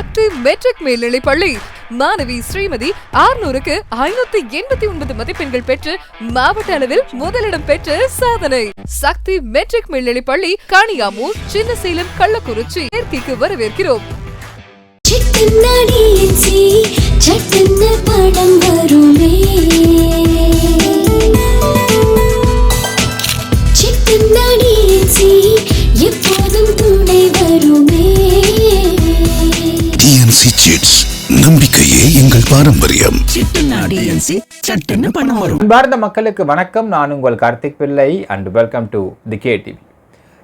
Active matric மேல்நிலை பள்ளி. மாணவி ஸ்ரீமதி ஆறுநூறுக்கு ஐநூத்தி எண்பத்தி ஒன்பது மதிப்பெண்கள் பெற்று மாவட்ட அளவில் முதலிடம் பெற்று சாதனை. சக்தி மெட்ரிக் மேல்நிலை பள்ளி காணியாமூர் சின்னசேலம் கள்ளக்குறிச்சி. சேர்க்கைக்கு வரவேற்கிறோம். படம் வருமே. சிட்ஸ் நம்பிக்கையே எங்கள் பாரம்பரியம். அன்பார்ந்த மக்களுக்கு வணக்கம். நான் உங்கள் Karthik Pillai and welcome to the K TV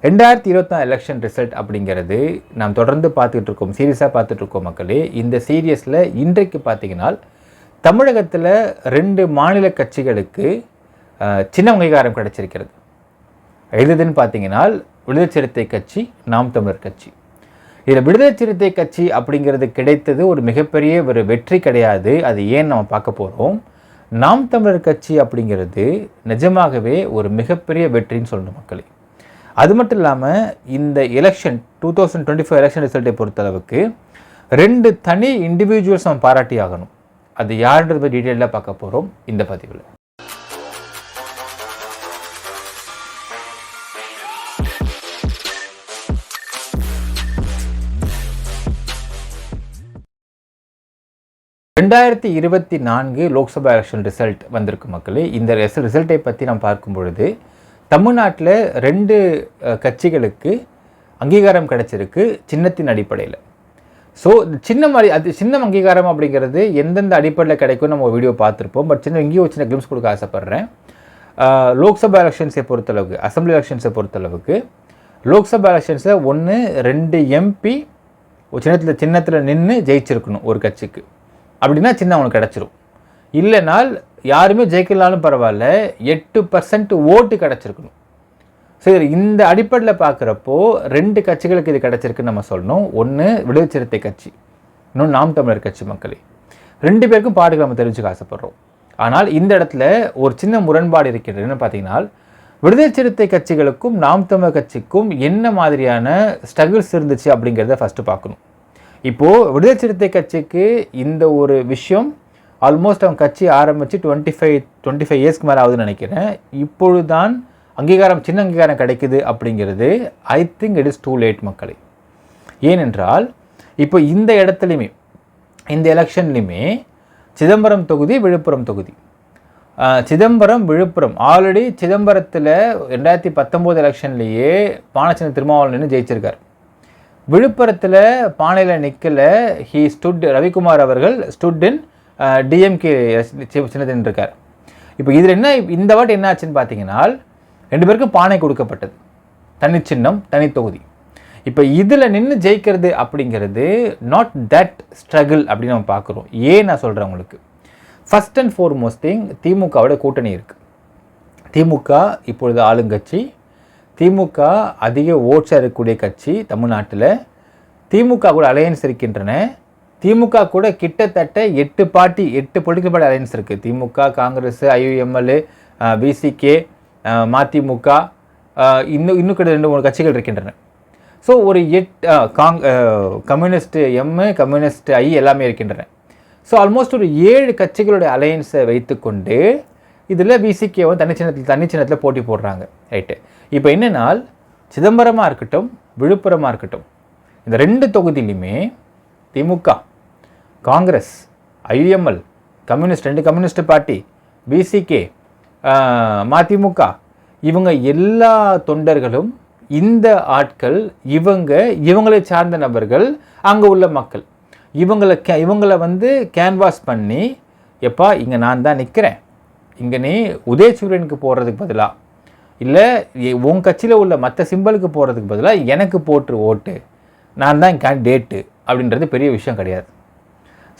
ரெண்டாயிரத்தி இருபத்தி எலெக்ஷன் ரிசல்ட் அப்படிங்கிறது நாம் தொடர்ந்து பார்த்துட்டு இருக்கோம் சீரியஸாக பார்த்துட்டு இருக்கோம் மக்களே. இந்த சீரியஸில் இன்றைக்கு பார்த்தீங்கன்னா தமிழகத்தில் ரெண்டு மாநில கட்சிகளுக்கு சின்ன அங்கீகாரம் கிடைச்சிருக்கிறது. எதுன்னு பார்த்தீங்கன்னா விடுதலை சிறுத்தை கட்சி நாம் தமிழர் கட்சி. இதில் விடுதலை சிறுத்தை கட்சி அப்படிங்கிறது கிடைத்தது ஒரு மிகப்பெரிய ஒரு வெற்றி கிடையாது. அது ஏன் நம்ம பார்க்க போகிறோம் நாம் தமிழர் கட்சி அப்படிங்கிறது நிஜமாகவே ஒரு மிகப்பெரிய வெற்றின்னு சொல்லணும் மக்களே. அது மட்டும் இல்லாமல் இந்த election two thousand twenty five election ரிசல்ட்டை பொறுத்தளவுக்கு ரெண்டு தனி இண்டிவிஜுவல்ஸ் நம்ம பாராட்டி ஆகணும் அது யாருன்றது டீட்டெயிலாக பார்க்க போகிறோம் இந்த பதிவில். ரெண்டாயிரத்தி இருபத்தி நான்கு லோக்சபா எலெக்ஷன் ரிசல்ட் வந்திருக்கு மக்களே. இந்த ரிசல்ட்டை பற்றி நாம் பார்க்கும் பொழுது தமிழ்நாட்டில் ரெண்டு கட்சிகளுக்கு அங்கீகாரம் கிடைச்சிருக்கு சின்னத்தின் அடிப்படையில். ஸோ சின்னம் அடி அது சின்னம் அங்கீகாரம் அப்படிங்கிறது எந்தெந்த அடிப்படையில் கிடைக்கும் நம்ம வீடியோ பார்த்துருப்போம். பட் சின்ன இங்கேயும் ஒரு சின்ன கிளிம்ஸ் கொடுக்க ஆசைப்பட்றேன். லோக்சபா எலெக்ஷன்ஸை பொறுத்தளவுக்கு அசம்பிளி எலெக்ஷன்ஸை பொறுத்தளவுக்கு லோக்சபா எலெக்ஷன்ஸில் ஒன்று ரெண்டு எம்பி ஒரு சின்னத்தில் சின்னத்தில் நின்று ஜெயிச்சிருக்கணும் ஒரு கட்சிக்கு. அப்படின்னா சின்ன அவனுக்கு கிடச்சிரும். இல்லைனால் யாருமே ஜெயிக்கலாலும் பரவாயில்ல எட்டு பர்சன்ட் ஓட்டு கிடச்சிருக்கணும். சரி இந்த அடிப்படையில் பார்க்குறப்போ ரெண்டு கட்சிகளுக்கு இது கிடச்சிருக்குன்னு நம்ம சொல்லணும். ஒன்று விடுதலை சிறுத்தை கட்சி இன்னொன்று நாம் தமிழர் கட்சி மக்களே. ரெண்டு பேருக்கும் பாடுகள் நம்ம தெரிஞ்சுக்க ஆசைப்படுறோம். ஆனால் இந்த இடத்துல ஒரு சின்ன முரண்பாடு இருக்கிறது பார்த்தீங்கன்னா விடுதலை சிறுத்தை கட்சிகளுக்கும் நாம் தமிழர் கட்சிக்கும் என்ன மாதிரியான ஸ்ட்ரகிள்ஸ் இருந்துச்சு அப்படிங்கிறத ஃபஸ்ட்டு பார்க்கணும். இப்போது விடுதலை சிறுத்தை கட்சிக்கு இந்த ஒரு விஷயம் ஆல்மோஸ்ட் அவங்க கட்சி ஆரம்பித்து டுவெண்ட்டி ஃபைவ் டுவெண்ட்டி ஃபைவ் இயர்ஸ்க்கு மேலே ஆகுதுன்னு நினைக்கிறேன். இப்பொழுதுதான் அங்கீகாரம் சின்ன அங்கீகாரம் கிடைக்குது அப்படிங்கிறது I think it is too late மக்களை. ஏனென்றால் இப்போ இந்த இடத்துலையுமே இந்த எலெக்ஷன்லையுமே சிதம்பரம் தொகுதி விழுப்புரம் தொகுதி. சிதம்பரம் விழுப்புரம். ஆல்ரெடி சிதம்பரத்தில் ரெண்டாயிரத்தி பத்தொம்போது எலெக்ஷன்லேயே பானச்சந்திர திருமாவளவன் நின்று ஜெயிச்சிருக்கார். விழுப்புரத்தில் பானையில் நிற்கல ஹீ ஸ்டுட் ரவிக்குமார் அவர்கள் ஸ்டுட் இன் டிஎம்கே சின்னத்தின் இருக்கார். இப்போ இதில் என்ன இந்த வாட்டி என்ன ஆச்சுன்னு பார்த்தீங்கன்னா ரெண்டு பேருக்கும் பானை கொடுக்கப்பட்டது. தனி சின்னம் தனி தொகுதி. இப்போ இதில் நின்று ஜெயிக்கிறது அப்படிங்கிறது நாட் தட் ஸ்ட்ரகிள் அப்படின்னு நம்ம பார்க்குறோம் ஏன் நான் சொல்கிறேன் உங்களுக்கு? ஃபஸ்ட் அண்ட் ஃபோர்மோஸ்ட் திங் திமுகவோட கூட்டணி இருக்குது திமுக இப்பொழுது ஆளுங்கட்சி திமுக அதிக ஓட்ஸ் இருக்கக்கூடிய கட்சி தமிழ்நாட்டில். திமுக கூட அலையன்ஸ் இருக்கின்றன. திமுக கூட கிட்டத்தட்ட எட்டு பார்ட்டி எட்டு பொலிட்டிக்கல் பார்ட்டி அலையன்ஸ் இருக்குது திமுக காங்கிரஸ் ஐயுஎம்எல் விசிகே மதிமுக இன்னும் இன்னும் கிட்ட ரெண்டு மூணு கட்சிகள் இருக்கின்றன. ஸோ ஒரு எட் காங் கம்யூனிஸ்ட் எம் கம்யூனிஸ்ட் ஐ எல்லாமே இருக்கின்றன. ஸோ ஆல்மோஸ்ட் ஒரு ஏழு கட்சிகளுடைய அலையன்ஸை வைத்துக்கொண்டு இதில் விசிகேவும் தனிச்சின்னத்தில் தனிச்சின்னத்தில் போட்டி போடுறாங்க. ரைட்டு இப்போ என்னென்னால் சிதம்பரமாக இருக்கட்டும் விழுப்புரமாக இருக்கட்டும் இந்த ரெண்டு தொகுதியிலையுமே திமுக காங்கிரஸ் ஐஎம்எல் கம்யூனிஸ்ட் ரெண்டு கம்யூனிஸ்ட் பார்ட்டி பிசிகே மதிமுக இவங்க எல்லா தொண்டர்களும் இந்த ஆட்கள் இவங்க இவங்களை சார்ந்த நபர்கள் அங்கே உள்ள மக்கள். இவங்களை கே இவங்களை வந்து கேன்வாஸ் பண்ணி எப்பா இங்கே நான் தான் நிற்கிறேன் இங்கே நீ உதயசூரியனுக்கு போடுறதுக்கு பதிலாக இல்லை உன் கட்சியில் உள்ள மற்ற சிம்பலுக்கு போடுறதுக்கு பதிலாக எனக்கு போட்டு ஓட்டு நான் தான் கேண்டிடேட்டு அப்படின்றது பெரிய விஷயம் கிடையாது.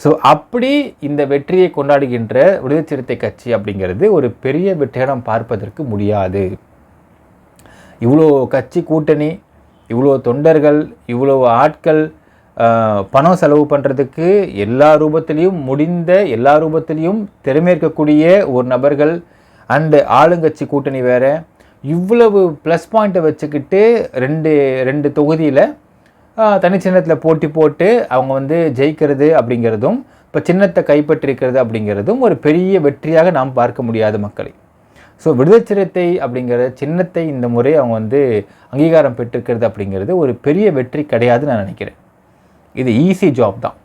ஸோ அப்படி இந்த வெற்றியை கொண்டாடுகின்ற விடுதலை சிறுத்தை கட்சி அப்படிங்கிறது ஒரு பெரிய வெற்றியிடம் பார்ப்பதற்கு முடியாது. இவ்வளோ கட்சி கூட்டணி இவ்வளோ தொண்டர்கள் இவ்வளோ ஆட்கள் பணம் செலவு பண்ணுறதுக்கு எல்லா ரூபத்திலையும் முடிந்த எல்லா ரூபத்திலையும் திறமையிருக்கக்கூடிய ஒரு நபர்கள் அண்டு ஆளுங்கட்சி கூட்டணி வேற. இவ்வளவு ப்ளஸ் பாயிண்ட்டை வச்சுக்கிட்டு ரெண்டு ரெண்டு தொகுதியில் தனிச்சின்னத்தில் போட்டி போட்டு அவங்க வந்து ஜெயிக்கிறது அப்படிங்கிறதும் இப்போ சின்னத்தை கைப்பற்றிருக்கிறது அப்படிங்கிறதும் ஒரு பெரிய வெற்றியாக நாம் பார்க்க முடியாத மக்களை. ஸோ விடுதலை சிறுத்தை அப்படிங்கிற சின்னத்தை இந்த முறை அவங்க வந்து அங்கீகாரம் பெற்றிருக்கிறது அப்படிங்கிறது ஒரு பெரிய வெற்றி கிடையாதுன்னு நான் நினைக்கிறேன். இது ஈஸி ஜாப் தான்.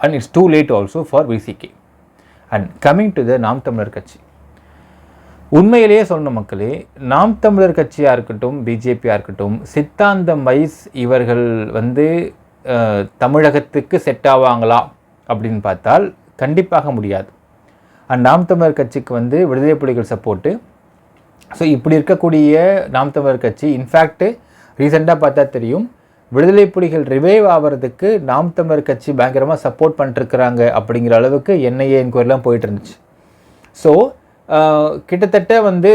And it's too late also for VCK and coming to the Naam Tamilar Katchi. உண்மையிலேயே சொல்லணும் மக்களே நாம் தமிழர் கட்சியாக இருக்கட்டும் பிஜேபியாக இருக்கட்டும் சித்தாந்தம் வைஸ் இவர்கள் வந்து தமிழகத்துக்கு செட் ஆவாங்களா அப்படின்னு பார்த்தால் கண்டிப்பாக முடியாது. அண்ட் நாம் தமிழர் கட்சிக்கு வந்து விடுதலை புலிகள் சப்போர்ட்டு ஸோ இப்படி இருக்கக்கூடிய நாம் தமிழர் கட்சி இன்ஃபேக்ட்டு ரீசெண்டாக பார்த்தா தெரியும் விடுதலை புலிகள் ரிவைவ் ஆகிறதுக்கு நாம் தமிழர் கட்சி பயங்கரமாக சப்போர்ட் பண்ணிட்டுருக்குறாங்க அப்படிங்கிற அளவுக்கு என்ஐஏ என்கொயரிலாம் போயிட்டு இருந்துச்சு. ஸோ கிட்டத்தட்ட வந்து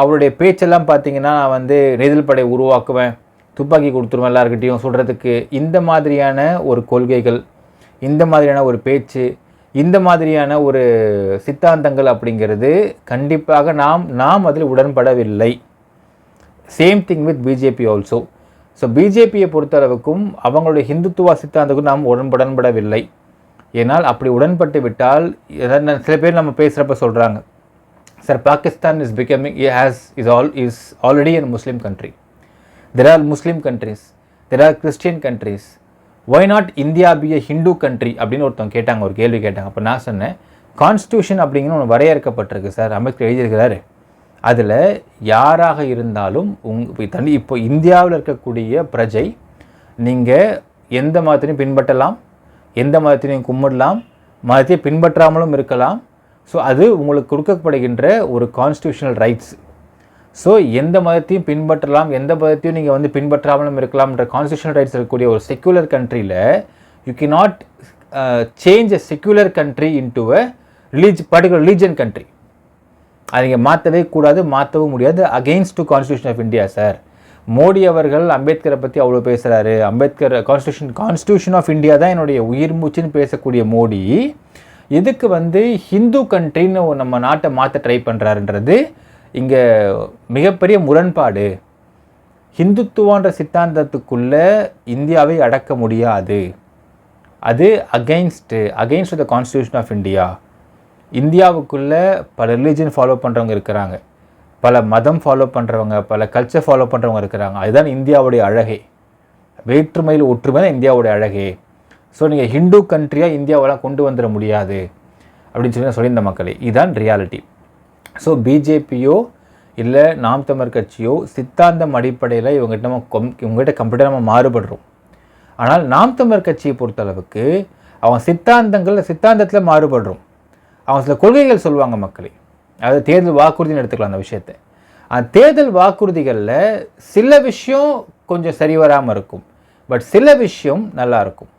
அவருடைய பேச்செல்லாம் பார்த்தீங்கன்னா நான் வந்து நெய்தல் படை உருவாக்குவேன் துப்பாக்கி கொடுத்துருவேன் எல்லாருக்கிட்டையும் சொல்கிறதுக்கு இந்த மாதிரியான ஒரு கொள்கைகள் இந்த மாதிரியான ஒரு பேச்சு இந்த மாதிரியான ஒரு சித்தாந்தங்கள் அப்படிங்கிறது கண்டிப்பாக நாம் நாம் அதில் உடன்படவில்லை. Same thing with BJP also so பிஜேபியை பொறுத்தளவுக்கும் அவங்களுடைய ஹிந்துத்துவ சித்தாந்தத்துக்கும் நாம் உடன்படன்படவில்லை. ஏன்னால் ஏனால் அப்படி உடன்பட்டு விட்டால் சில பேர் நம்ம பேசுகிறப்ப சொல்கிறாங்க sir Pakistan is becoming has is all is already an Muslim country there are Muslim countries there are Christian countries why not India be a Hindu country அப்படின்னு ஒருத்தவங்க கேட்டாங்க ஒரு கேள்வி கேட்டாங்க. அப்போ நான் சொன்னேன் கான்ஸ்டியூஷன் அப்படிங்கிற ஒன்று வரையறுக்கப்பட்டிருக்கு சார் அம்பேத்கர் எழுதியிருக்கிறாரு. அதில் யாராக இருந்தாலும் உங் இப்போ தனி இப்போ இந்தியாவில் இருக்கக்கூடிய பிரஜை நீங்கள் எந்த மதத்தினையும் பின்பற்றலாம் எந்த மதத்தினையும் கும்பிடலாம் மதத்தை பின்பற்றாமலும் இருக்கலாம். ஸோ அது உங்களுக்கு கொடுக்கப்படுகின்ற ஒரு கான்ஸ்டியூஷனல் ரைட்ஸ் ஸோ எந்த மதத்தையும் பின்பற்றலாம் எந்த மதத்தையும் நீங்கள் வந்து பின்பற்றாமலும் இருக்கலாம்ன்ற கான்ஸ்டியூஷனல் ரைட்ஸ் இருக்கக்கூடிய ஒரு செக்யூலர் கண்ட்ரியில் you can not change a secular country into a religion particular religion country அதை நீங்கள் மாற்றவே கூடாது மாற்றவும் முடியாது. Against to constitution of India sir Modi அவர்கள் அம்பேத்கரை பற்றி அவ்வளோ பேசுகிறாரு Ambedkar constitution constitution of India தான் என்னுடைய உயிர் மூச்சுன்னு பேசக்கூடிய மோடி. எதுக்கு வந்து ஹிந்து கண்ட்ரின்னு நம்ம நாட்டை மாற்ற ட்ரை பண்ணுறாருன்றது இங்கே மிகப்பெரிய முரண்பாடு. ஹிந்துத்துவன்ற சித்தாந்தத்துக்குள்ளே இந்தியாவை அடக்க முடியாது. அது against against the constitution of India இந்தியாவுக்குள்ளே பல ரிலீஜன் ஃபாலோ பண்ணுறவங்க இருக்கிறாங்க. பல மதம் ஃபாலோ பண்ணுறவங்க பல கல்ச்சர் ஃபாலோ பண்ணுறவங்க இருக்கிறாங்க. அதுதான் இந்தியாவுடைய அழகே. வேற்றுமையில் ஒற்றுமை தான் இந்தியாவுடைய அழகே. ஸோ நீங்கள் ஹிந்து கண்ட்ரியாக இந்தியாவெல்லாம் கொண்டு வந்துட முடியாது அப்படின்னு சொல்லி நான் சொல்லியிருந்த மக்களே. இதுதான் ரியாலிட்டி ஸோ பிஜேபியோ இல்லை நாம் தமிழ் கட்சியோ சித்தாந்தம் அடிப்படையில் இவங்ககிட்ட நம்ம கொம் இவங்ககிட்ட கம்ப்ளீட்டாக நம்ம மாறுபடுறோம். ஆனால் நாம் தமிழ் கட்சியை பொறுத்தளவுக்கு அவங்க சித்தாந்தங்கள் சித்தாந்தத்தில் மாறுபடுறோம். அவங்க சில கொள்கைகள் சொல்லுவாங்க மக்களே. அதாவது தேர்தல் வாக்குறுதின்னு எடுத்துக்கலாம் அந்த விஷயத்தை. அந்த தேர்தல் வாக்குறுதிகளில் சில விஷயம் கொஞ்சம் சரி வராமல் இருக்கும். பட் சில விஷயம் நல்லா இருக்கும்.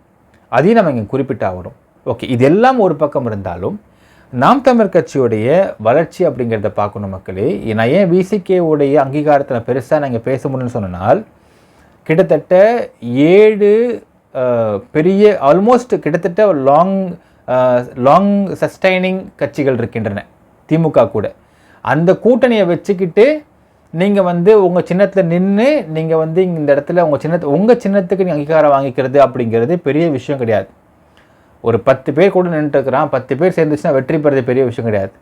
அதையும் நம்ம இங்கே குறிப்பிட்டாகணும் ஓகே இதெல்லாம் ஒரு பக்கம் இருந்தாலும் நாம் தமிழ் கட்சியுடைய வளர்ச்சி அப்படிங்கிறத பார்க்கணும் மக்களே. நான் ஏன் விசிகேவுடைய அங்கீகாரத்தில் அங்கீகாரத்தை நான் பெருசாக நாங்கள் பேச முடியும்னு சொன்னால் கிட்டத்தட்ட ஏழு பெரிய ஆல்மோஸ்ட் கிட்டத்தட்ட லாங் லாங் சஸ்டைனிங் கட்சிகள் இருக்கின்றன திமுக கூட. அந்த கூட்டணியை வச்சுக்கிட்டு நீங்கள் வந்து உங்கள் சின்னத்தில் நின்று நீங்கள் வந்து இந்த இடத்துல உங்கள் சின்னத்தை உங்கள் சின்னத்துக்கு நீங்கள் அங்கீகாரம் வாங்கிக்கிறது அப்படிங்கிறது பெரிய விஷயம் கிடையாது. ஒரு பத்து பேர் கூட நின்றுட்டுருக்கிறான் பத்து பேர் சேர்ந்துச்சுன்னா வெற்றி பெறது பெரிய விஷயம் கிடையாது.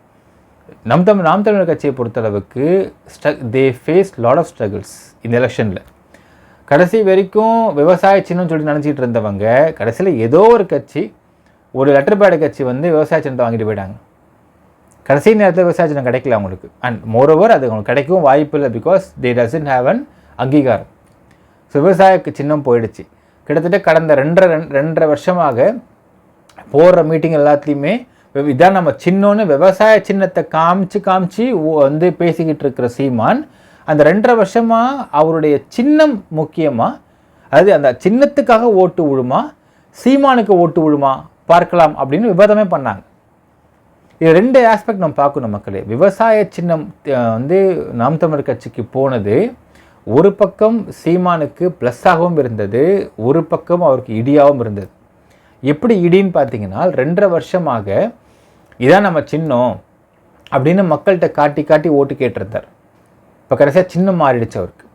நம் தமிழ் நாம் தமிழர் கட்சியை பொறுத்தளவுக்கு struck they face lot of struggles இந்த எலெக்ஷனில் கடைசி வரைக்கும் விவசாய சின்னம் சொல்லி நினச்சிக்கிட்டு இருந்தவங்க கடைசியில் ஏதோ ஒரு கட்சி ஒரு லெட்டர் பேடு கட்சி வந்து விவசாய சின்னத்தை வாங்கிட்டு போயிட்டாங்க. கடைசி நேரத்தில் விவசாய சின்னம் கிடைக்கல அவங்களுக்கு. அண்ட் மோரோவர் அது அவங்களுக்கு கிடைக்கவும் வாய்ப்பு இல்லை because they doesn't have an அங்கீகாரம். ஸோ விவசாய சின்னம் போயிடுச்சு. கிட்டத்தட்ட கடந்த ரெண்டரை ரெண்- ரெண்டரை வருஷமாக போடுற மீட்டிங் எல்லாத்துலேயுமே இதான் நம்ம சின்னோன்னு விவசாய சின்னத்தை காமிச்சு காமிச்சு வந்து பேசிக்கிட்டு இருக்கிற சீமான் அந்த ரெண்டரை வருஷமாக அவருடைய சின்னம் முக்கியமாக அதாவது அந்த சின்னத்துக்காக ஓட்டு விழுமா? சீமானுக்கு ஓட்டு விழுமா? பார்க்கலாம் அப்படின்னு விவாதமே பண்ணாங்க. இது ரெண்டு ஆஸ்பெக்ட் நம்ம பார்க்கணும் மக்களே. விவசாய சின்னம் வந்து நாம் தமிழர் கட்சிக்கு போனது ஒரு பக்கம் சீமானுக்கு ப்ளஸ்ஸாகவும் இருந்தது ஒரு பக்கம் அவருக்கு இடியாகவும் இருந்தது. எப்படி இடின்னு பார்த்தீங்கன்னா ரெண்டரை வருஷமாக இதான் நம்ம சின்னம் அப்படின்னு மக்கள்கிட்ட காட்டி காட்டி ஓட்டு கேட்டிருந்தார். இப்போ கடைசியாக சின்னம் மாறிடுச்சு அவருக்கு.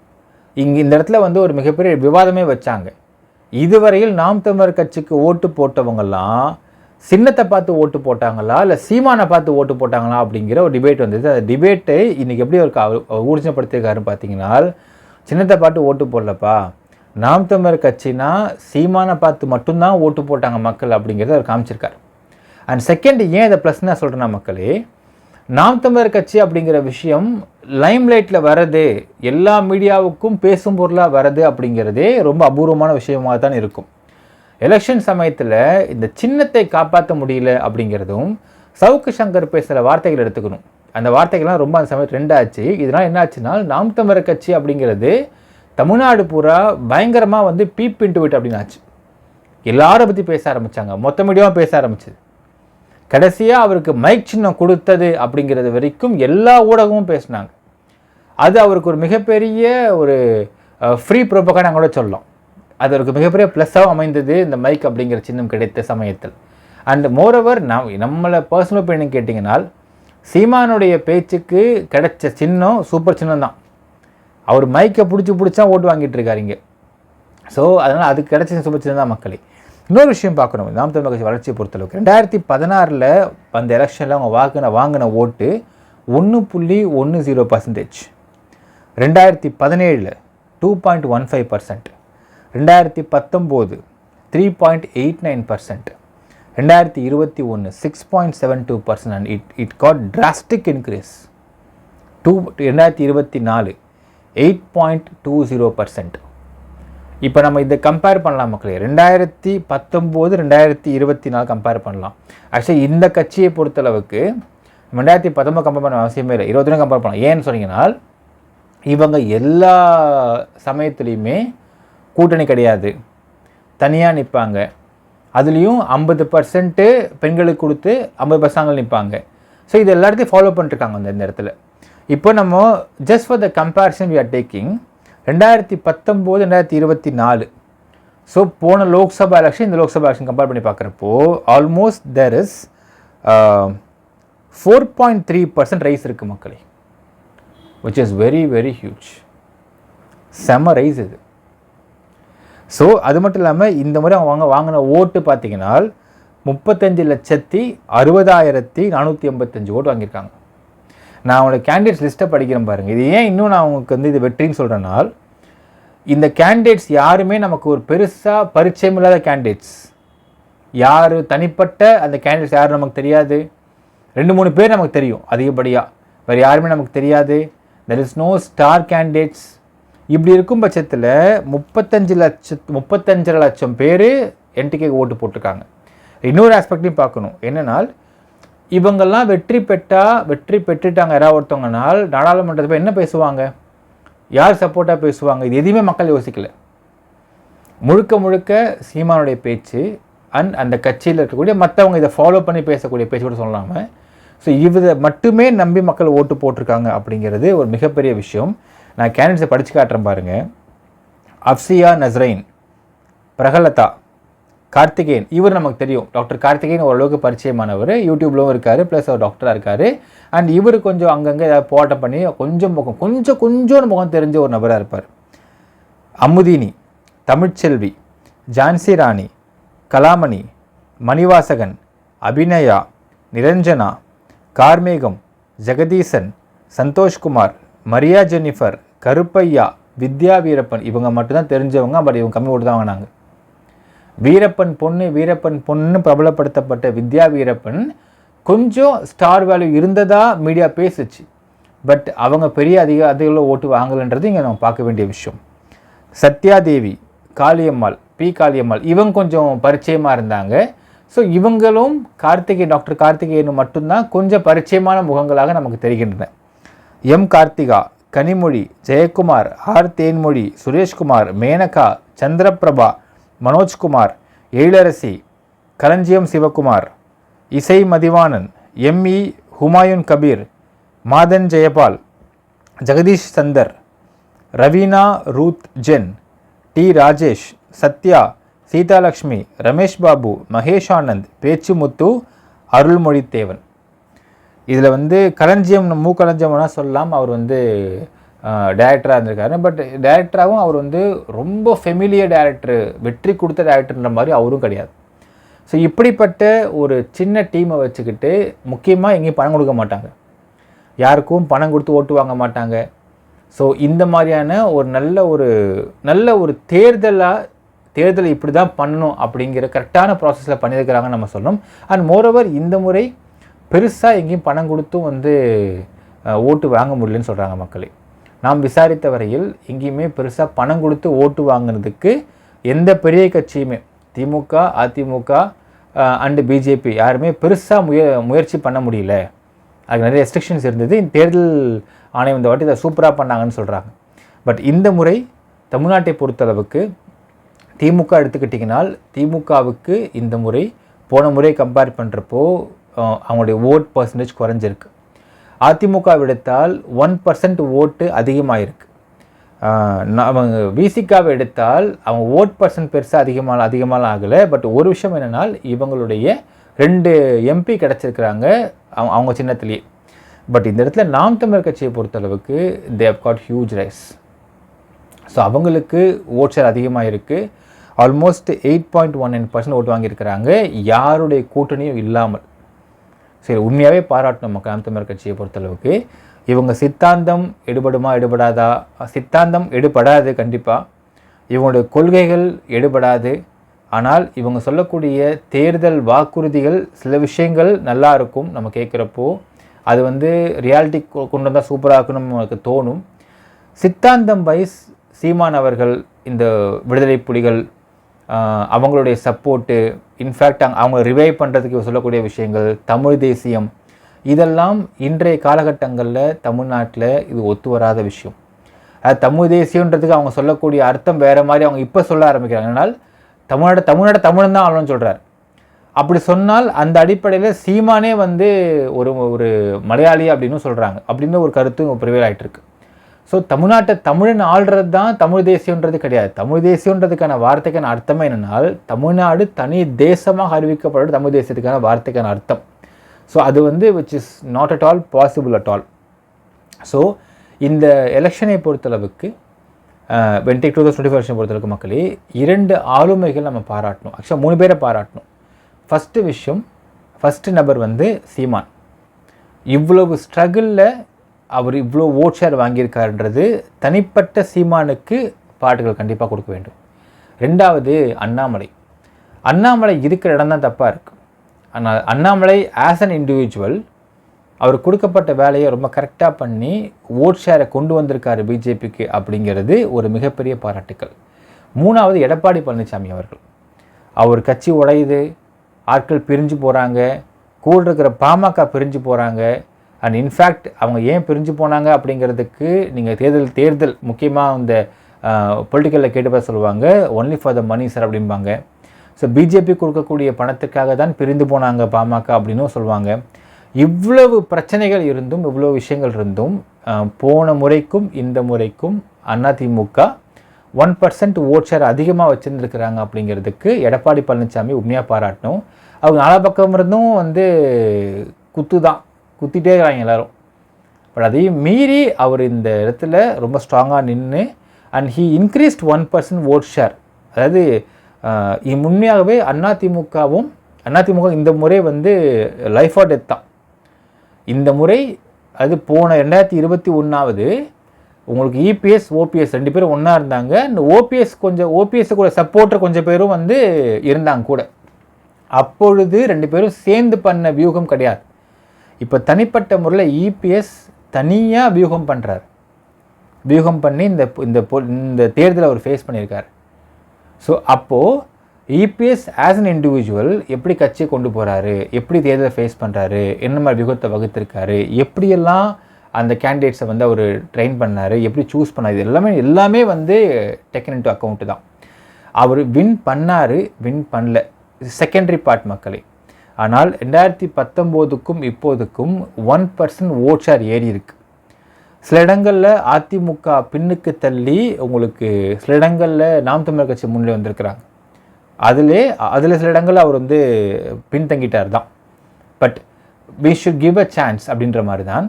இங்கே இந்த இடத்துல வந்து ஒரு மிகப்பெரிய விவாதமே வச்சாங்க. இதுவரையில் நாம் தமிழர் கட்சிக்கு ஓட்டு போட்டவங்கெல்லாம் சின்னத்தை பார்த்து ஓட்டு போட்டாங்களா? இல்லை சீமானை பார்த்து ஓட்டு போட்டாங்களா? அப்படிங்கிற ஒரு டிபேட் வந்தது. அந்த டிபேட்டை இன்றைக்கி எப்படி ஒரு ஊர்ஜப்படுத்தியிருக்காருன்னு பார்த்தீங்கன்னா சின்னத்தை பார்த்து ஓட்டு போடலப்பா. நாம் தமிழர் கட்சினா சீமானை பார்த்து மட்டும்தான் ஓட்டு போட்டாங்க மக்கள் அப்படிங்கிறத அவர் காமிச்சிருக்காரு. அண்ட் செகண்ட் ஏன் இதை ப்ளஸ் நான் சொல்கிறேன்னா மக்களே நாம் தமிழர் கட்சி அப்படிங்கிற விஷயம் லைம்லைட்டில் வர்றது எல்லா மீடியாவுக்கும் பேசும் பொருளாக வர்றது அப்படிங்கிறதே ரொம்ப அபூர்வமான விஷயமாக தான் இருக்கும். எலெக்ஷன் சமயத்தில் இந்த சின்னத்தை காப்பாற்ற முடியல அப்படிங்கிறதும் சவுக்கு சங்கர் பேசுகிற வார்த்தைகள் எடுத்துக்கணும். அந்த வார்த்தைகள்லாம் ரொம்ப அந்த சமயம் ரெண்டாச்சு ஆச்சு. இதனால் என்ன ஆச்சுன்னா நாம் தமிழர் கட்சி அப்படிங்கிறது தமிழ்நாடு பூரா பயங்கரமாக வந்து பீப் இன்ட்டு விட் அப்படின்னு ஆச்சு. எல்லாரை பற்றி பேச ஆரம்பித்தாங்க மொத்த மீடியாவும் பேச ஆரம்பிச்சது. கடைசியாக அவருக்கு மைக் சின்னம் கொடுத்தது அப்படிங்கிறது வரைக்கும் எல்லா ஊடகமும் பேசினாங்க. அது அவருக்கு ஒரு மிகப்பெரிய ஒரு ஃப்ரீ ப்ரோபக்கான கூட சொல்லலாம். அது அவருக்கு மிகப்பெரிய ப்ளஸ்ஸாகவும் அமைந்தது இந்த மைக் அப்படிங்கிற சின்னம் கிடைத்த சமயத்தில். அண்ட் மோரோவர் நம் நம்மளை பர்சனல் ஒப்பீனியன் கேட்டிங்கனால் சீமானுடைய பேச்சுக்கு கிடைச்ச சின்னம் சூப்பர் சின்னம் தான். அவர் மைக்கை பிடிச்சி பிடிச்சா ஓட்டு வாங்கிட்டு இருக்காரு இங்கே ஸோ அதனால் அதுக்கு கிடைச்ச சூப்பர் சின்னம் தான் மக்களே. இன்னொரு விஷயம் பார்க்கணும். நாம் தமிழ் கட்சி வளர்ச்சியை பொறுத்தளவுக்கு ரெண்டாயிரத்தி பதினாறில் அந்த எலெக்ஷனில் அவங்க வாங்கின வாங்கின ஓட்டு ஒன்று புள்ளி ஒன்று ஜீரோ பர்சன்டேஜ் ரெண்டாயிரத்தி பதினேழில் two point one five percent ரெண்டாயிரத்தி பத்தொம்போது three point eight nine percent ரெண்டாயிரத்தி இருபத்தி ஒன்று six point seven two percent and it it got drastic increase to ரெண்டாயிரத்தி இருபத்தி நாலு eight point two zero percent இப்போ நம்ம இதை கம்பேர் பண்ணலாம் மக்களே. ரெண்டாயிரத்தி பத்தொம்போது ரெண்டாயிரத்தி இருபத்தி நாலு கம்பேர் பண்ணலாம். ஆக்சுவலி இந்த கட்சியை பொறுத்தளவுக்கு ரெண்டாயிரத்தி பத்தொம்பது கம்பேர் பண்ண அவசியமே இல்லை. இருபத்தி கம்பேர் பண்ணலாம். ஏன்னு சொன்னீங்கன்னா இவங்க எல்லா சமயத்துலேயுமே கூட்டணி கிடையாது. தனியாக நிற்பாங்க. அதுலேயும் ஐம்பது பர்சன்ட்டு பெண்களுக்கு கொடுத்து ஐம்பது பர்சன்ட் நிற்பாங்க. ஸோ இது எல்லாத்தையும் ஃபாலோ பண்ணிட்டுருக்காங்க அந்த இந்த இடத்துல. இப்போ நம்ம just for the comparison we are taking ரெண்டாயிரத்தி பத்தொம்போது ரெண்டாயிரத்தி இருபத்தி நாலு. ஸோ போன லோக்சபா எலெக்ஷன் இந்த லோக்சபா எலெக்ஷன் கம்பேர் பண்ணி பார்க்குறப்போ almost there is four point three percent rise இருக்குது மக்களே. Which is very very huge செம ரைஸ் இது. ஸோ அது மட்டும் இல்லாமல் இந்த முறை அவங்க வாங்க வாங்கின ஓட்டு பார்த்தீங்கன்னா முப்பத்தஞ்சு லட்சத்தி அறுபதாயிரத்தி நானூற்றி எண்பத்தஞ்சு ஓட்டு வாங்கியிருக்காங்க. நான் அவனோட கேண்டிடேட்ஸ் லிஸ்ட்டை படிக்கிறேன் பாருங்கள் இது ஏன் இன்னும் நான் உங்களுக்கு வந்து இது வெற்றின்னு சொல்கிறேனால் இந்த கேண்டிடேட்ஸ் யாருமே நமக்கு ஒரு பெருசாக பரிச்சயம் இல்லாத கேண்டிடேட்ஸ் யார் தனிப்பட்ட அந்த கேண்டிடேட்ஸ் யாரும் நமக்கு தெரியாது? ரெண்டு மூணு பேர் நமக்கு தெரியும் அதிகப்படியாக வேறு யாருமே நமக்கு தெரியாது. There is no star candidates இப்படி இருக்கும் பட்சத்தில் முப்பத்தஞ்சு லட்ச முப்பத்தஞ்சரை லட்சம் பேர் என்டிகே ஓட்டு போட்டிருக்காங்க. இன்னொரு ஆஸ்பெக்டையும் பார்க்கணும். என்னென்னால் இவங்கெல்லாம் வெற்றி பெற்றா வெற்றி பெற்றுட்டாங்க. யாராவது ஒருத்தவங்கனால் நாடாளுமன்றத்தில் போய் என்ன பேசுவாங்க? யார் சப்போர்ட்டாக பேசுவாங்க? இது எதையுமே மக்கள் யோசிக்கல. முழுக்க முழுக்க சீமானுடைய பேச்சு அண்ட் அந்த கட்சியில் இருக்கக்கூடிய மற்றவங்க இதை ஃபாலோ பண்ணி பேசக்கூடிய பேச்சு கூட சொல்லாமல் ஸோ இதை மட்டுமே நம்பி மக்கள் ஓட்டு போட்டிருக்காங்க அப்படிங்கிறது ஒரு மிகப்பெரிய விஷயம். நான் கேண்டிடேட்ஸை படித்து காட்டுறேன் பாருங்கள் அப்சியா நஸ்ரைன் பிரகலதா கார்த்திகேயன். இவர் நமக்கு தெரியும். டாக்டர் கார்த்திகேயன் ஓரளவுக்கு பரிச்சயமானவர். யூடியூப்லும் இருக்கார் ப்ளஸ் அவர் டாக்டராக இருக்கார். அண்ட் இவர் கொஞ்சம் அங்கங்கே ஏதாவது போராட்டம் பண்ணி கொஞ்சம் முகம் கொஞ்சம் கொஞ்சம் முகம் தெரிஞ்ச ஒரு நபராக இருப்பார். அமுதினி தமிழ்ச்செல்வி ஜான்சி ராணி கலாமணி மணிவாசகன் அபிநயா நிரஞ்சனா கார்மேகம் ஜெகதீசன் சந்தோஷ்குமார் மரியா ஜெனிஃபர் கருப்பையா வித்யா வீரப்பன் இவங்க மட்டும்தான் தெரிஞ்சவங்க பட் இவங்க கம்மி ஓட்டு தான் வாங்கினாங்க. வீரப்பன் பொண்ணு வீரப்பன் பொண்ணு பிரபலப்படுத்தப்பட்ட வித்யா வீரப்பன் கொஞ்சம் ஸ்டார் வேல்யூ இருந்ததாக மீடியா பேசுச்சு. பட் அவங்க பெரிய அதிக அதிகளில் ஓட்டு வாங்கலைன்றது இங்கே நம்ம பார்க்க வேண்டிய விஷயம். சத்யாதேவி காளியம்மாள் பி. காளியம்மாள் இவங்க கொஞ்சம் பரிச்சயமாக இருந்தாங்க. ஸோ இவங்களும் கார்த்திகை டாக்டர் கார்த்திகேயன் மட்டும்தான் கொஞ்சம் பரிச்சயமான முகங்களாக நமக்கு தெரிகின்றன. M. Karthika Kanimozhi Jayakumar R. Thenmozhi Sureshkumar Menaka Chandraprabha Manojkumar Ezhilarasi Kalanjiyam Sivakumar Isai Mathivanan M E Humayun Kabir Mathan Jayapal Jagadish Chander Raveena Ruth Jen T Rajesh Sathya Seethalakshmi Ramesh Babu Mahesh Anand Pechimuthu Arulmozhithevan. இதில் வந்து களஞ்சியம் மூ களஞ்சியம்னா சொல்லலாம். அவர் வந்து டேரக்டராக இருந்திருக்காரு. But டேரக்டராகவும் அவர் வந்து ரொம்ப ஃபெமிலியர் டேரக்டர் வெற்றி கொடுத்த டேரக்டர்ன்ற மாதிரி அவரும் கிடையாது. ஸோ இப்படிப்பட்ட ஒரு சின்ன டீமை வச்சுக்கிட்டு முக்கியமாக எங்கேயும் பணம் கொடுக்க மாட்டாங்க. யாருக்கும் பணம் கொடுத்து ஓட்டு வாங்க மாட்டாங்க. ஸோ இந்த மாதிரியான ஒரு நல்ல ஒரு நல்ல ஒரு தேர்தலாக தேர்தலை இப்படி தான் பண்ணணும் அப்படிங்கிற கரெக்டான ப்ராசஸில் பண்ணியிருக்கிறாங்கன்னு நம்ம சொல்லணும். அண்ட் மோரோவர் இந்த முறை பெருசாக எங்கேயும் பணம் கொடுத்தும் வந்து ஓட்டு வாங்க முடியலன்னு சொல்கிறாங்க மக்களே. நாம் விசாரித்த வரையில் எங்கேயுமே பெருசாக பணம் கொடுத்து ஓட்டு வாங்குனதுக்கு எந்த பெரிய கட்சியுமே திமுக அதிமுக அண்டு பிஜேபி யாருமே பெருசாக முய முயற்சி பண்ண முடியல. அதுக்கு நிறைய ரெஸ்ட்ரிக்ஷன்ஸ் இருந்தது. இந்த தேர்தல் ஆணையம் இந்த வாட்டி இதை சூப்பராக பண்ணாங்கன்னு சொல்கிறாங்க பட் இந்த முறை தமிழ்நாட்டை பொறுத்தளவுக்கு திமுக எடுத்துக்கிட்டிங்கனால் திமுகவுக்கு இந்த முறை போன முறை கம்பேர் பண்ணுறப்போ அவங்களுடைய ஓட் பர்சன்டேஜ் குறைஞ்சிருக்கு. அதிமுக எடுத்தால் ஒன் பர்சன்ட் ஓட்டு அதிகமாக இருக்குது அவங்க விசிகாவை எடுத்தால் அவங்க ஓட் பர்சன்ட் பெருசாக அதிகமாக அதிகமாகலாம் ஆகலை. பட் ஒரு விஷயம் என்னென்னால் இவங்களுடைய ரெண்டு எம்பி கிடச்சிருக்கிறாங்க அவங்க அவங்க சின்னத்துலேயே. பட் இந்த இடத்துல நாம் தமிழர் கட்சியை பொறுத்தளவுக்கு they got huge rise so அவங்களுக்கு ஓட் ஷேர் அதிகமாக இருக்குது almost eight point one nine percent vote வாங்கியிருக்கிறாங்க. யாருடைய கூட்டணியும் இல்லாமல். சரி உண்மையாகவே பாராட்டணும் மக்கள் நாம் தமிழர் கட்சியை பொறுத்தளவுக்கு. இவங்க சித்தாந்தம் எடுபடுமா எடுபடாதா? சித்தாந்தம் எடுபடாது கண்டிப்பாக இவங்களுடைய கொள்கைகள் எடுபடாது. ஆனால் இவங்க சொல்லக்கூடிய தேர்தல் வாக்குறுதிகள் சில விஷயங்கள் நல்லா இருக்கும் நம்ம கேட்குறப்போ. அது வந்து ரியாலிட்டி கொண்டு வந்தால் சூப்பராக இருக்குன்னு நமக்கு தோணும். சித்தாந்தம் வைஸ் சீமான் அவர்கள் இந்த விடுதலை புலிகள் அவங்களுடைய சப்போர்ட்டு இன்ஃபேக்ட் அவங்க ரிவைவ் பண்ணுறதுக்கு சொல்லக்கூடிய விஷயங்கள் தமிழ் தேசியம் இதெல்லாம் இன்றைய காலகட்டங்களில் தமிழ்நாட்டில் இது ஒத்து வராத விஷயம். அது தமிழ் தேசியன்றதுக்கு அவங்க சொல்லக்கூடிய அர்த்தம் வேறு மாதிரி அவங்க இப்போ சொல்ல ஆரம்பிக்கிறாங்க. ஆனால் தமிழ்நாடு தமிழ்நாடு தமிழன் தான் ஆளணும்னு சொல்கிறார் அப்படி சொன்னால் அந்த அடிப்படையில் சீமானே வந்து ஒரு ஒரு மலையாளி அப்படின்னு சொல்கிறாங்க அப்படின்னு ஒரு கருத்து ப்ரிவேல் ஆகிட்டு இருக்கு. ஸோ தமிழ்நாட்டை தமிழன் ஆள்றது தான் தமிழ் தேசியன்றது கிடையாது. தமிழ் தேசியன்றதுக்கான வார்த்தைக்கான அர்த்தம் என்னென்னால் தமிழ்நாடு தனி தேசமாக அறிவிக்கப்படும் தமிழ் தேசியத்துக்கான வார்த்தைக்கான அர்த்தம். ஸோ அது வந்து which is not at all possible at all so இந்த எலெக்ஷனை பொறுத்தளவுக்கு வென்டேக் டூ தௌசண்ட் டுவெண்ட்டி எலெக்ஷன் பொறுத்தளவுக்கு மக்களே இரண்டு ஆளுமைகள் நம்ம பாராட்டணும். ஆக்சுவலாக மூணு பேரை பாராட்டணும். ஃபஸ்ட்டு விஷயம் ஃபஸ்ட்டு நபர் வந்து சீமான். இவ்வளவு ஸ்ட்ரகிளில் அவர் இவ்வளோ ஓட் ஷேர் வாங்கியிருக்காருன்றது தனிப்பட்ட சீமானுக்கு பாட்டுகள் கண்டிப்பாக கொடுக்க வேண்டும். ரெண்டாவது அண்ணாமலை. அண்ணாமலை இருக்கிற இடம் தான் தப்பாக இருக்குது ஆனால் அண்ணாமலை ஆஸ் அன் இண்டிவிஜுவல் அவர் கொடுக்கப்பட்ட வேலையை ரொம்ப கரெக்டாக பண்ணி ஓட் ஷேரை கொண்டு வந்திருக்காரு பிஜேபிக்கு அப்படிங்கிறது ஒரு மிகப்பெரிய பாராட்டுக்கள். மூணாவது எடப்பாடி பழனிசாமி அவர்கள். அவர் கட்சி உடையுது ஆட்கள் பிரிஞ்சு போகிறாங்க கூட இருக்கிற பாமக பிரிஞ்சு போகிறாங்க அண்ட் இன்ஃபேக்ட் அவங்க ஏன் பிரிஞ்சு போனாங்க அப்படிங்கிறதுக்கு நீங்கள் தேர்தல் தேர்தல் முக்கியமாக இந்த பொலிட்டிக்கலில் கேட்டு சொல்லுவாங்க only for the money sir அப்படிம்பாங்க. ஸோ பிஜேபி கொடுக்கக்கூடிய பணத்துக்காக தான் பிரிந்து போனாங்க பாமக அப்படின்னும் சொல்லுவாங்க. இவ்வளவு பிரச்சனைகள் இருந்தும் இவ்வளோ விஷயங்கள் இருந்தும் போன முறைக்கும் இந்த முறைக்கும் AIADMK one percent vote share அதிகமாக வச்சுருந்துருக்கிறாங்க அப்படிங்கிறதுக்கு எடப்பாடி பழனிசாமி உண்மையாக பாராட்டணும். அவங்க நாலா பக்கம் இருந்தும் வந்து குத்து தான் குத்திட்டே இருக்கிறாங்க எல்லோரும். பட் அதையும் மீறி அவர் இந்த இடத்துல ரொம்ப ஸ்ட்ராங்காக நின்று and he increased one percent vote share அதாவது உண்மையாகவே அதிமுகவும் அதிமுக இந்த முறை வந்து லைஃப் ஆர் டெத் தான். இந்த முறை அது போன ரெண்டாயிரத்தி இருபத்தி ஒன்றாவது உங்களுக்கு இபிஎஸ் ஓபிஎஸ் ரெண்டு பேரும் ஒன்றா இருந்தாங்க. இந்த ஓபிஎஸ் கொஞ்சம் ஓபிஎஸ் கூட சப்போர்ட்டர் கொஞ்சம் பேரும் வந்து இருந்தாங்க கூட. அப்பொழுது ரெண்டு பேரும் சேர்ந்து பண்ண வியூகம் கிடையாது. இப்போ தனிப்பட்ட முறையில் இபிஎஸ் தனியாக வியூகம் பண்ணுறார் வியூகம் பண்ணி இந்த இந்த பொ- இந்த தேர்தலை அவர் ஃபேஸ் பண்ணியிருக்கார். ஸோ அப்போது இபிஎஸ் ஆஸ் அன் இண்டிவிஜுவல் எப்படி கட்சியை கொண்டு போகிறாரு எப்படி தேர்தலை ஃபேஸ் பண்ணுறாரு என்ன மாதிரி வியூகத்தை வகுத்திருக்காரு? எப்படியெல்லாம் அந்த கேண்டிடேட்ஸை வந்து அவர் ட்ரெயின் பண்ணார்? எப்படி சூஸ் பண்ணார்? இது எல்லாமே எல்லாமே வந்து டெக்கன் இன்ட்டு அக்கௌண்ட்டு தான். அவர் வின் பண்ணார் வின் பண்ணல. செகண்டரி பார்ட் மக்களே. ஆனால் ரெண்டாயிரத்தி பத்தொம்போதுக்கும் இப்போதுக்கும் ஒன் பர்சன்ட் ஓட் ஷேர் ஏறி இருக்கு. சில இடங்களில் அதிமுக பின்னுக்கு தள்ளி உங்களுக்கு சில இடங்களில் நாம் தமிழர் கட்சி முன்னிலை வந்திருக்கிறாங்க. அதிலே அதில் சில இடங்களில் அவர் வந்து பின்தங்கிட்டார் தான். But we should give a chance அப்படின்ற மாதிரி தான்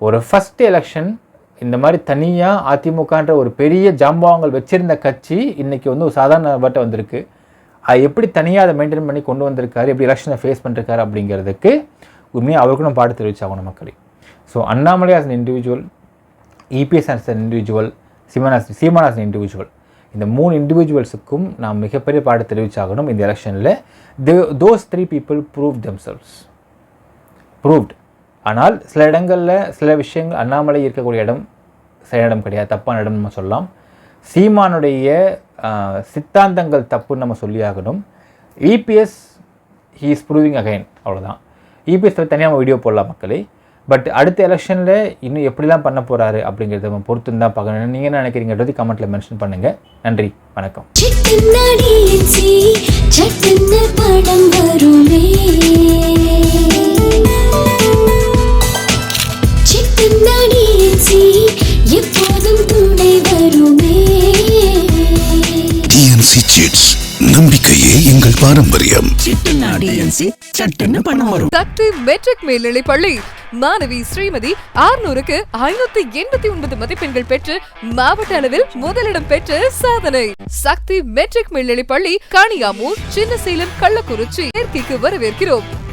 ஒரு ஃபஸ்ட் எலெக்ஷன் இந்த மாதிரி தனியாக அதிமுகன்ற ஒரு பெரிய ஜாம்பவாங்கள் வச்சிருந்த கட்சி இன்றைக்கி வந்து ஒரு சாதாரண நபர்கிட்ட வந்திருக்கு. எப்படி தனியாக அதை மெயின்டைன் பண்ணி கொண்டு வந்திருக்காரு எப்படி எலெக்ஷனை ஃபேஸ் பண்ணிருக்காரு அப்படிங்கிறதுக்கு உண்மையாக அவருக்கும் நம்ம பாட்டு தெரிவிச்சாகணும் மக்களே. So Annamalai as an individual EPS as an individual Seeman as as Seeman as individual இந்த மூணு இண்டிவிஜுவல்ஸுக்கும் நாம் மிகப்பெரிய பாட்டு தெரிவிச்சாகணும் இந்த எலெக்ஷனில் those three people prove themselves proved ஆனால் சில இடங்களில் சில விஷயங்கள் அண்ணாமலை இருக்கக்கூடிய இடம் சில இடம் கிடையாது தப்பான இடம் நம்ம சொல்லலாம். சீமானுடைய சித்தாந்தங்கள் தப்புன்னு நம்ம சொல்லியாகணும். EPS he is proving again அவ்வளோதான் இபிஎஸ் தனியாக நம்ம வீடியோ போடலாம் மக்களே. பட் அடுத்த எலெக்ஷனில் இன்னும் எப்படிலாம் பண்ண போகிறாரு அப்படிங்கிறத நம்ம பொறுத்து தான் பார்க்கணும். நீங்கள் என்ன நினைக்கிறீங்கன்றது கமெண்ட்டில் மென்ஷன் பண்ணுங்கள் நன்றி வணக்கம். படம் வருமே. நம்பிக்கையே எங்கள் பாரம்பரியம். சக்தி மெட்ரிக் மேல்நிலைப் பள்ளி. மாணவி ஸ்ரீமதி ஆறுநூறுக்கு ஐநூத்தி எண்பத்தி ஒன்பது மதிப்பெண்கள் பெற்று மாவட்ட அளவில் முதலிடம் பெற்று சாதனை. சக்தி மெட்ரிக் மேல்நிலைப் பள்ளி காணியாமூர் சின்னசேலம் கள்ளக்குறிச்சி சேர்க்கைக்கு வரவேற்கிறோம்.